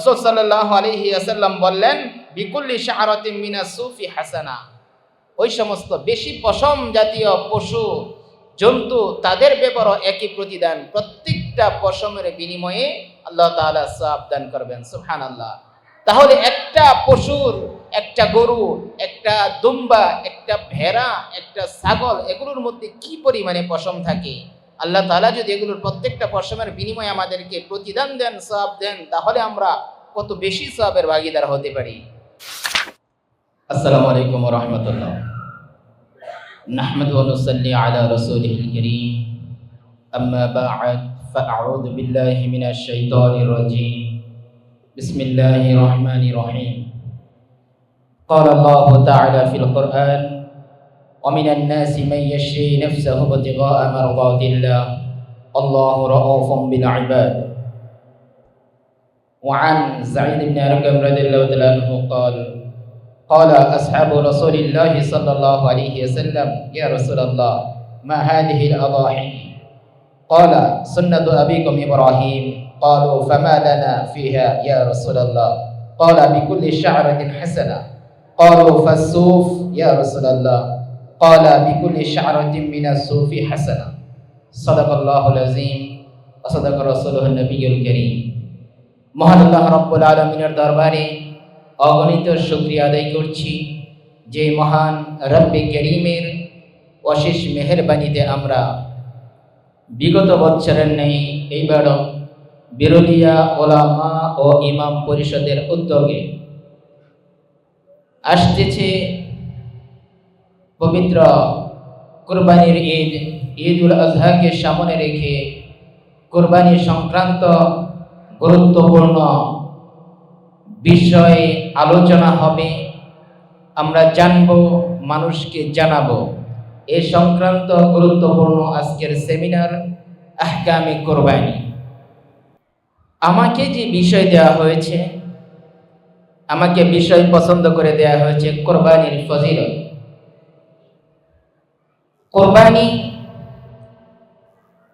রসুল সাল্লাহ আলহি আসাল্লাম বললেন, বিকুল্লি শাহরতিম মিনা সুফি হাসানা। ওই সমস্ত বেশি পশম জাতীয় পশু, জন্তু তাদের ব্যাপারও একই প্রতিদান। প্রত্যেকটা পশমের বিনিময়ে আল্লাহ তালা সওয়াব দান করবেন সুবহান আল্লাহ তাহলে একটা পশুর, একটা গরু, একটা দুম্বা, একটা ভেড়া, একটা ছাগল, এগুলোর মধ্যে কি পরিমাণে পশম থাকে? আল্লাহ তাআলা যদি এগুলোর প্রত্যেকটা পশমের বিনিময়ে আমাদেরকে প্রতিদান দেন সওয়াব দেন তাহলে আমরা কত বেশি সওয়াবের ভাগিদার হতে পারি আসসালামু আলাইকুম ওয়া রাহমাতুল্লাহ نحمد ونصلي على رسوله الكريم أما بعد فأعوذ بالله من الشيطان الرجيم بسم الله الرحمن الرحيم قال الله تعالى في القرآن ومن الناس من يشري نفسه ابتغاء مرضات الله. الله رؤوف بالعباد. وعن سعيد بن أرقم رضي الله تعالى عنه قال قال أصحاب رسول الله صلى الله عليه وسلم يا رسول الله ما هذه الأضاحي؟ قال سنة أبيكم إبراهيم. قالوا فما لنا فيها يا رسول الله. قال بكل شعرة حسنة. قالوا فالصوف يا رسول الله. قال بكل شعرة من الصوف حسنة صدق الله العظيم وصدق رسوله النبي الكريم মহান আল্লাহ রব্বুল আলমিনের দরবারে অগণিত শুক্রিয়া আদায় করছি যে মহান রব্বে করিমের অশেষ মেহরবানিতে আমরা বিগত বৎসরের নেই এইবারও বিরলিয়া ওলামা ও ইমাম পরিষদের উদ্যোগে আসতেছে পবিত্র কোরবানির ঈদ ঈদ উল আজহাকে সামনে রেখে কোরবানি সংক্রান্ত গুরুত্বপূর্ণ বিষয়ে আলোচনা হবে। আমরা জানব, মানুষকে জানাব। এ সংক্রান্ত গুরুত্বপূর্ণ আজকের সেমিনার, আহকামে কোরবানি। আমাকে যে বিষয় দেওয়া হয়েছে, আমাকে বিষয় পছন্দ করে দেওয়া হয়েছে কোরবানির ফজিলত। কোরবানি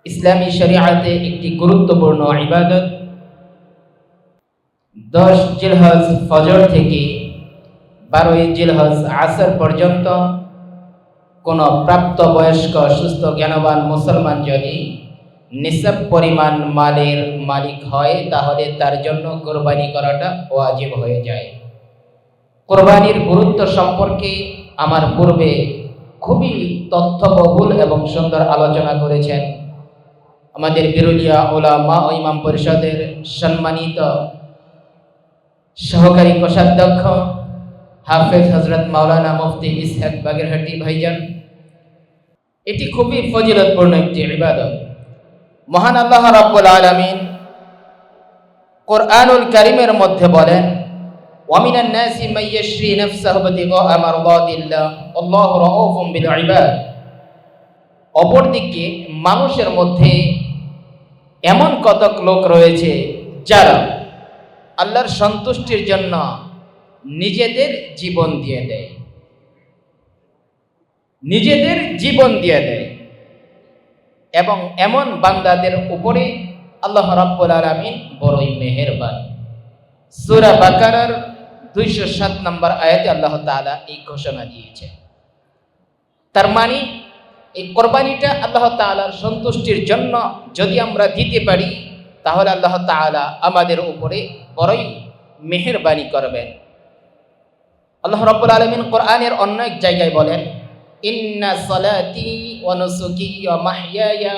ইসলামী শরিয়াতে একটি গুরুত্বপূর্ণ ইবাদত। দশ জিলহজ ফজর থেকে বারোই জিলহজ আসর পর্যন্ত কোনো প্রাপ্তবয়স্ক, সুস্থ, জ্ঞানবান মুসলমান যদি নিসব পরিমাণ মালের মালিক হয়, তাহলে তার জন্য কোরবানি করাটা ওয়াজিব হয়ে যায়। কোরবানির গুরুত্ব সম্পর্কে আমার পূর্বে খুবই তথ্যবহুল এবং সুন্দর আলোচনা করেছেন আমাদের বিরুলিয়া ওলামা ও ইমাম পরিষদের সম্মানিত সহকারী কোষাধ্যক্ষ হাফেজ হজরত মাওলানা মুফতি ইসহাক বাগেরহাটি ভাইজান। এটি খুবই ফজিলতপূর্ণ একটি ইবাদত। মহান আল্লাহ রাব্বুল আলামিন কোরআনুল কারিমের মধ্যে বলেন ومن الناس من يشري نفسه ابتغاء مرضات الله والله رؤوف بالعباد অপরদিকে মানুষের মধ্যে এমন কতক লোক রয়েছে যারা আল্লাহর সন্তুষ্টির জন্য নিজেদের জীবন দিয়ে দেয় নিজেদের জীবন দিয়ে দেয় এবং এমন বান্দাদের উপরে আল্লাহ রাব্বুল আলামিন বড়ই মেহেরবান সূরা বাকারার দুইশো সাত নম্বর আয়াতে আল্লাহ তাআলা এই ঘোষণা দিয়েছে তার মানে এই কোরবানিটা আল্লাহ তাআলার সন্তুষ্টির জন্য যদি আমরা দিতে পারি, তাহলে আল্লাহ তাআলা আমাদের উপরে বড়ই মেহেরবানি করবেন। আল্লাহ রাব্বুল আলামিন কোরআনের অন্য এক জায়গায় বলেন, ইন্না সালাতি ওয়া নুসুকি ওয়া মাহইয়ায়া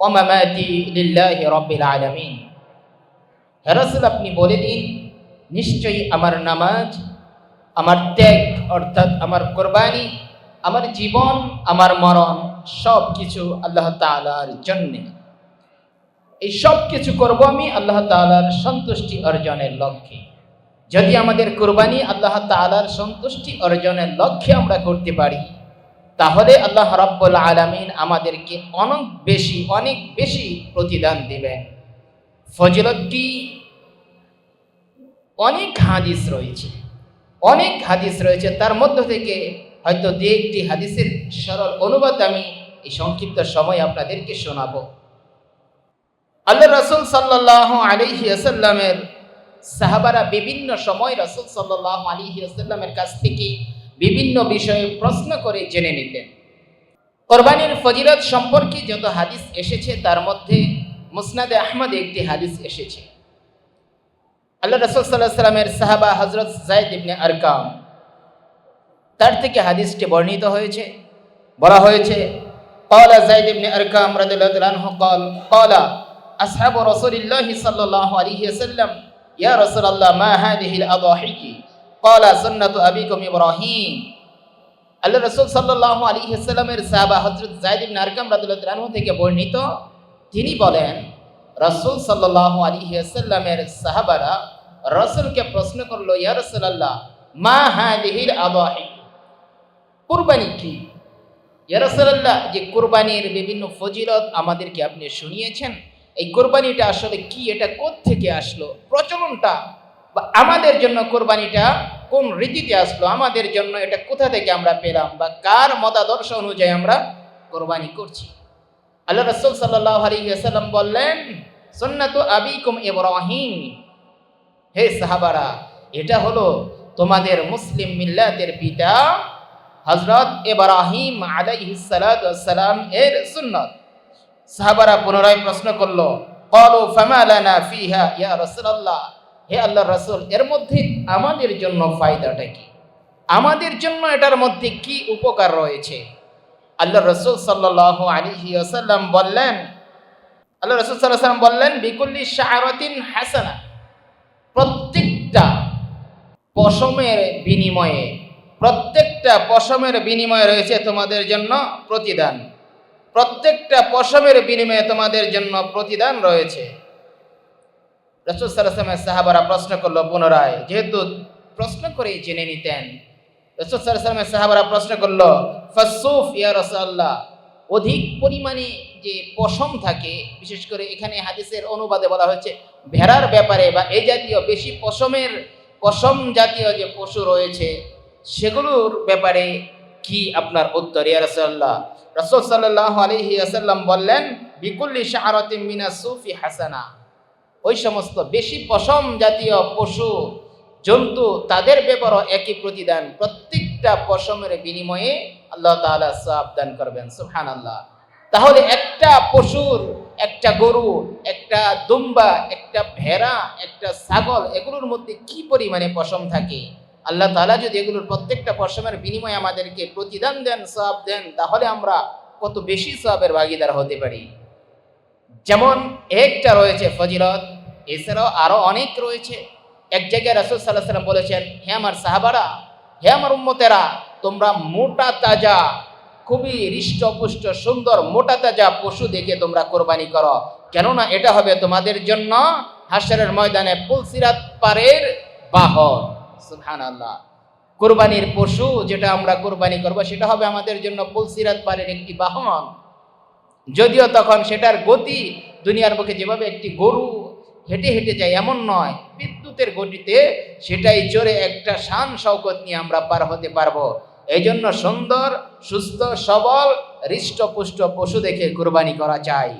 ওয়া মামাতি লিল্লাহি আপনি বলে দিন নিশ্চয়ই আমার নামাজ, আমার ত্যাগ, অর্থাৎ আমার কোরবানি, আমার জীবন, আমার মরণ সব কিছু আল্লাহ তাআলার জন্যে। এই সব কিছু করব আমি আল্লাহ তাআলার সন্তুষ্টি অর্জনের লক্ষ্যে। যদি আমাদের কোরবানি আল্লাহ তাআলার সন্তুষ্টি অর্জনের লক্ষ্যে আমরা করতে পারি, তাহলে আল্লাহ রাব্বুল আলামিন আমাদেরকে অনেক বেশি অনেক বেশি প্রতিদান দিবেন। ফজিলতটি অনেক হাদিস রয়েছে। অনেক হাদিস রয়েছে। তার মধ্য থেকে হয়তো দু একটি হাদিসের সরল অনুবাদ আমি এই সংক্ষিপ্ত সময় আপনাদেরকে শোনাবো। আল্লাহ রসুল সাল্লাহ আলিহি সাহাবারা বিভিন্ন সময় রসুল সাল্লাহ আলী আসাল্লামের কাছ থেকে বিভিন্ন বিষয়ে প্রশ্ন করে জেনে নিতেন। কোরবানির ফজিলত সম্পর্কে যত হাদিস এসেছে, তার মধ্যে মুসনাদে আহমদ একটি হাদিস এসেছে। আল্লাহ রসুল সাল্লাহ সাল্লামের সাহাবা হজরত জায়দ ইবনে আরকাম তার থেকে হাদিসটি বর্ণিত হয়েছে বলা হয়েছে قال زيد بن أرقام رضي الله عنه قال قال أصحاب رسول الله صلى الله عليه وسلم يا رسول الله ما هذه الأضاحي قال سنة أبيكم إبراهيم আল্লাহ রসুল সাল্লাহ আলী সাল্লামের সাহাবা হজরত জায়দ ইবনে আরকাম রাদিয়াল্লাহু আনহু থেকে বর্ণিত তিনি বলেন রসুল সাল্লাহ আলী সাল্লামের সাহাবারা রসুলকে প্রশ্ন করল, ইয়া রসুলাল্লাহ, মা হাদিহিল আদাহি? কুরবানি কি? ইয়া যে কুরবানির বিভিন্ন ফজিলত আমাদেরকে আপনি শুনিয়েছেন, এই কোরবানিটা আসলে কি, এটা থেকে আসলো, প্রচলনটা বা আমাদের জন্য কোরবানিটা কোন রীতিতে আসলো, আমাদের জন্য এটা কোথা থেকে আমরা পেলাম বা কার মতাদর্শ অনুযায়ী আমরা কোরবানি করছি? আল্লাহ রসুল সাল্লাহ আলী সাল্লাম বললেন সন্ন্যাত আবিকুম ইব্রাহিম। হে সাহাবারা, এটা হলো তোমাদের মুসলিম মিল্লাতের পিতা হজরত ইব্রাহিম আলাইহিসসালাম এর সুন্নত। সাহাবারা পুনরায় প্রশ্ন করল কলু ফামা লানা ফিহা ইয়া রাসূলুল্লাহ? হে আল্লাহর রাসূল, এর মধ্যে আমাদের জন্য ফায়দাটা কি? আমাদের জন্য এটার মধ্যে কি উপকার রয়েছে? আল্লাহ রসুল সাল্লাল্লাহু আলাইহি ওয়াসাল্লাম বললেন আল্লাহ রসুল সাল্লাল্লাহু আলাইহি ওয়াসাল্লাম বললেন, বিকুল্লি শাআরাতিন হাসানা। প্রত্যেকটা পশমের বিনিময়ে, প্রত্যেকটা পশমের বিনিময়ে রয়েছে তোমাদের জন্য প্রতিদান। প্রত্যেকটা পশমের বিনিময়ে তোমাদের জন্য প্রতিদান রয়েছে। রসুল সাল্লামের সাহাবারা প্রশ্ন করল পুনরায়, যেহেতু প্রশ্ন করেই জেনে নিতেন, রসুল সাল্লামের সাহাবারা প্রশ্ন করল ফসুফ ইয়া রসাল্লাহ অধিক পরিমাণে যে পশম থাকে, বিশেষ করে এখানে হাদিসের অনুবাদে বলা হয়েছে ভেড়ার ব্যাপারে বা এই জাতীয় বেশি পশমের, পশম জাতীয় যে পশু রয়েছে, সেগুলোর ব্যাপারে কি আপনার উত্তর? ইয়া রাসূলুল্লাহ, রাসূল সাল্লাল্লাহু আলাইহি ওয়াসাল্লাম বললেন, বিকুল্লি শাআরাতিন মিনা সুফি হাসানা। ওই সমস্ত বেশি পশম জাতীয় পশু, জন্তু, তাদের ব্যাপারও একই প্রতিদান। প্রত্যেকটা পশমের বিনিময়ে আল্লাহ তাআলা সওয়াব দান করবেন। সুবহানাল্লাহ। তাহলে একটা পশুর একটা গরু, একটা দুম্বা, একটা ভেড়া, একটা ছাগল, এগুলোর মধ্যে কি পরিমাণে পশম থাকে? আল্লাহ তালা যদি এগুলোর প্রত্যেকটা পশমের বিনিময়ে আমাদেরকে প্রতিদান দেন সব দেন, তাহলে আমরা কত বেশি সবের ভাগিদার হতে পারি। যেমন একটা রয়েছে ফজিলত, এছাড়াও আরও অনেক রয়েছে। এক জায়গায় রাসুল সাল্লাহ সাল্লাম বলেছেন, হে আমার সাহাবারা, হে আমার উম্মতেরা, তোমরা মোটা, তাজা খুবই হৃষ্টপুষ্ট, সুন্দর, মোটা তাজা পশু দেখে তোমরা কোরবানি করো। কেননা এটা হবে তোমাদের জন্য হাসরের ময়দানে পুলসিরাত পারের বাহন। সুহান আল্লাহ কোরবানির পশু যেটা আমরা কোরবানি করব, সেটা হবে আমাদের জন্য পুলসিরাত পারের একটি বাহন। যদিও তখন সেটার গতি দুনিয়ার মুখে যেভাবে একটি গরু হেঁটে হেঁটে যায় এমন নয়, বিদ্যুতের গতিতে সেটাই চড়ে একটা শান শৌকত নিয়ে আমরা পার হতে পারব। এই জন্য সুন্দর, সুস্থ, সবল হৃষ্টপুষ্ট পশু দেখে কোরবানি করা চাই।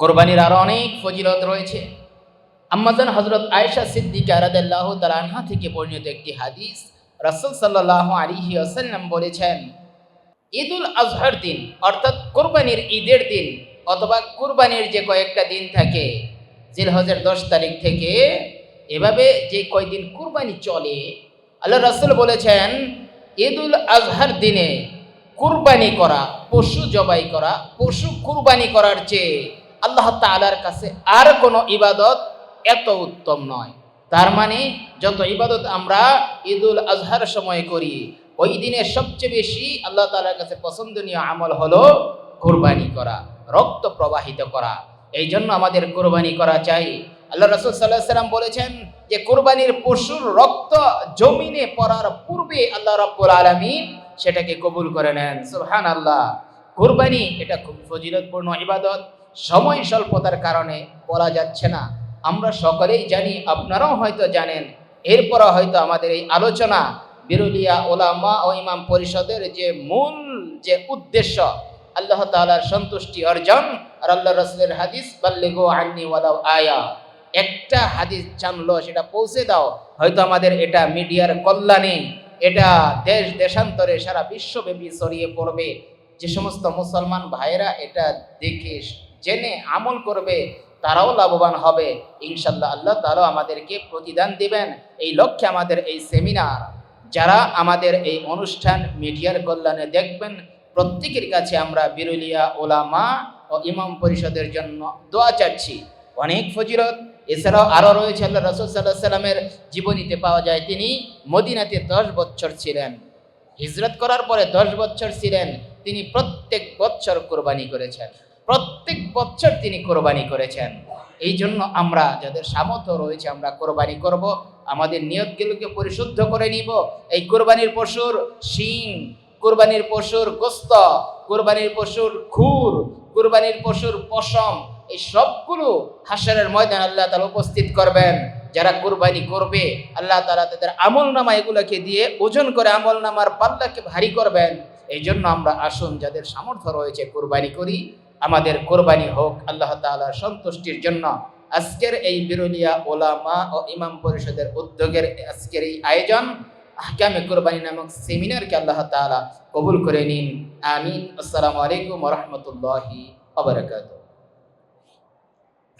কোরবানির আরও অনেক ফজিলত রয়েছে। আম্মাজান হজরত আয়েশা সিদ্দিকা রাদাল্লাহ তালানহা থেকে বর্ণিত একটি হাদিস রাসুল সাল্লাহ আলিহি আসাল্লাম বলেছেন, ঈদুল আজহার দিন, অর্থাৎ কোরবানির ঈদের দিন অথবা কোরবানির যে কয়েকটা দিন থাকে জিলহজের দশ তারিখ থেকে এভাবে যে কয়দিন কুরবানি চলে আল্লাহ রাসুল বলেছেন, ঈদুল আজহার দিনে কুরবানি করা, পশু জবাই করা, পশু কুরবানি করার চেয়ে আল্লাহ তালার কাছে আর কোনো ইবাদত এত উত্তম নয়। তার মানে যত ইবাদত আমরা ঈদুল আজহার সময় করি, ওই দিনে সবচেয়ে বেশি আল্লাহ তালার কাছে পছন্দনীয় আমল হলো কোরবানি করা, রক্ত প্রবাহিত করা। এই জন্য আমাদের কোরবানি করা চাই। আল্লাহ রসুল সাল্লাহ সাল্লাম বলেছেন যে কোরবানির পশুর রক্ত জমিনে পড়ার পূর্বে আল্লাহ রব্বুল আলমিন সেটাকে কবুল করে নেন। সুহান আল্লাহ কোরবানি এটা খুব ফজিলতপূর্ণ ইবাদত। সময় স্বল্পতার কারণে বলা যাচ্ছে না। আমরা সকলেই জানি, আপনারাও হয়তো জানেন, এরপরও হয়তো আমাদের এই আলোচনা বিরুলিয়া ওলামা ও ইমাম পরিষদের যে মূল যে উদ্দেশ্য, আল্লাহ তালার সন্তুষ্টি অর্জন। আর আল্লাহ রসুলের হাদিস, বাল্লিগো আন্নি ওয়ালাউ আয়া। একটা হাদিস জানলো, সেটা পৌঁছে দাও। হয়তো আমাদের এটা মিডিয়ার কল্যাণে, এটা দেশ দেশান্তরে সারা বিশ্বব্যাপী ছড়িয়ে পড়বে। যে সমস্ত মুসলমান ভাইয়েরা এটা দেখে, জেনে, আমল করবে, তারাও লাভবান হবে। ইনশাল্লাহ আল্লাহ তারাও আমাদেরকে প্রতিদান দিবেন। এই লক্ষ্যে আমাদের এই সেমিনার যারা আমাদের এই অনুষ্ঠান মিডিয়ার কল্যাণে দেখবেন, প্রত্যেকের কাছে আমরা বিরুলিয়া ওলামা ও ইমাম পরিষদের জন্য দোয়া চাচ্ছি। অনেক ফজিরত এছাড়াও আরও রয়েছে আল্লাহ রসুল সাল্লাহ সাল্লামের জীবনীতে পাওয়া যায়, তিনি মদিনাতে দশ বছর ছিলেন। হিজরত করার পরে দশ বছর ছিলেন, তিনি প্রত্যেক বছর কোরবানি করেছেন। প্রত্যেক বছর তিনি কোরবানি করেছেন। এই জন্য আমরা যাদের সামর্থ্য রয়েছে, আমরা কোরবানি করব, আমাদের নিয়তগুলোকে পরিশুদ্ধ করে নিব। এই কোরবানির পশুর শিং, কোরবানির পশুর গোস্ত, কোরবানির পশুর খুর, কোরবানির পশুর পশম এই সবগুলো হাসরের ময়দান আল্লাহ তালা উপস্থিত করবেন। যারা কোরবানি করবে, আল্লাহ তালা তাদের আমল নামা এগুলোকে দিয়ে ওজন করে আমল নামার পাল্লাকে ভারী করবেন। এই জন্য আমরা আসুন, যাদের সামর্থ্য রয়েছে কোরবানি করি। আমাদের কোরবানি হোক, আল্লাহ তাআলার সন্তুষ্টির জন্য। আজকের এই বিরুলিয়া ওলামা ও ইমাম পরিষদের উদ্যোগের আজকের এই আয়োজন, আহকামে কোরবানি নামক সেমিনারকে আল্লাহ তাআলা কবুল করে নিন। আমিন। আসসালামু আলাইকুম রাহমাতুল্লাহি ওয়া বারাকাতুহু।